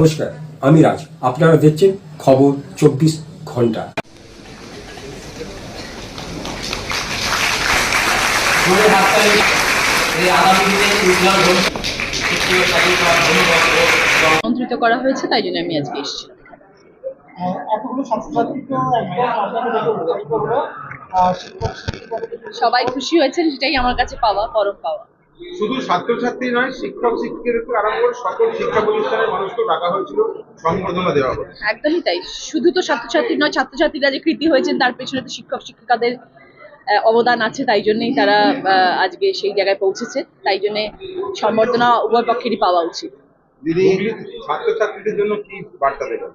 নমস্কার আমি রাজ। আপনারা দেখছেন খবর চব্বিশ ঘণ্টা। আমন্ত্রিত করা হয়েছে তাই জন্য আমি আজকে এসেছি। সবাই খুশি হয়েছেন সেটাই আমার কাছে পাওয়া পরম পাওয়া। শুধু ছাত্রছাত্রী নয়, শিক্ষক শিক্ষকের থেকে আরম্ভ করে সকল শিক্ষা প্রতিষ্ঠানের মানুষকেও ডাকা হয়েছিল সংবর্ধনা দেওয়া হবে একদমই তাই। শুধু তো ছাত্রছাত্রী নয়, ছাত্রছাত্রীরা যে কৃতি হয়েছেন, তার পেছনে তো শিক্ষক শিক্ষিকাদের অবদান আছে, তাই জন্যই তারা আজকে সেই জায়গায় পৌঁছেছে। তাই জন্যে সম্বর্ধনা উভয় পক্ষেরই পাওয়া উচিত। দিদি ছাত্রছাত্রীদের জন্য কি বার্তা দেবেন?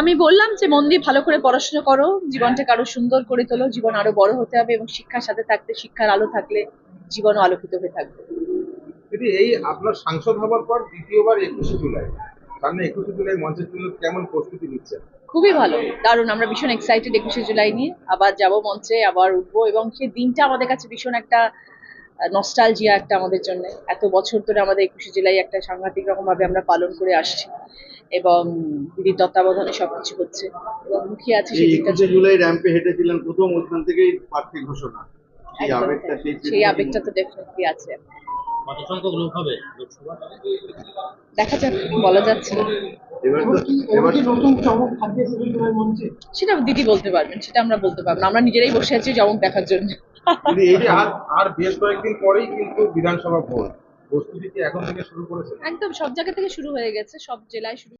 আমি বললাম যে মন দিয়ে ভালো করে পড়াশোনা করো জীবনটাকে আরও সুন্দর করে তোলো জীবন আরও বড় হতে হবে এবং শিক্ষার সাথে থাকতে শিক্ষার আলো থাকলে জীবনও আলোকিত হয়ে থাকবে। দিদি এই আপনার সাংসদ হওয়ার পর দ্বিতীয়বার একুশে জুলাই। সামনে একুশে জুলাই মঞ্চের জন্য কেমন প্রস্তুতি নিচ্ছেন? খুবই ভালো দারুণ। আমরা ভীষণ এক্সাইটেড একুশে জুলাই নিয়ে। আবার যাব মঞ্চে আবার উঠবো এবং সেই দিনটা আমাদের কাছে ভীষণ একটা নস্টালজিয়া একটা আমাদের জন্য। এত বছর ধরে আমাদের একুশে জুলাই একটা সাংঘাতিক রকম ভাবে আমরা পালন করে আসছি। এবং দিদির তত্ত্বাবধানে সবকিছু হচ্ছে। এবং মুখে আছে একুশে জুলাই র্যাম্পে হেঁটেছিলেন প্রথম ওইখান থেকেই প্রার্থী ঘোষণা। সেই আবেগটা তাই। সেই সেই আবেগটা তো ডেফিনেটলি আছে। কত সংখ্যক লোক হবে লোকসভা দেখা যাক বলা যাচ্ছে সেটা দিদি বলতে পারবেন সেটা আমরা বলতে পারব আমরা নিজেরাই বসে আছি চমক দেখার জন্য। আর আর বেশ কয়েকদিন পরেই কিন্তু বিধানসভা ভোট। প্রস্তুতি কি এখন থেকে শুরু করেছে? একদম সব জায়গা থেকে শুরু হয়ে গেছে সব জেলায় শুরু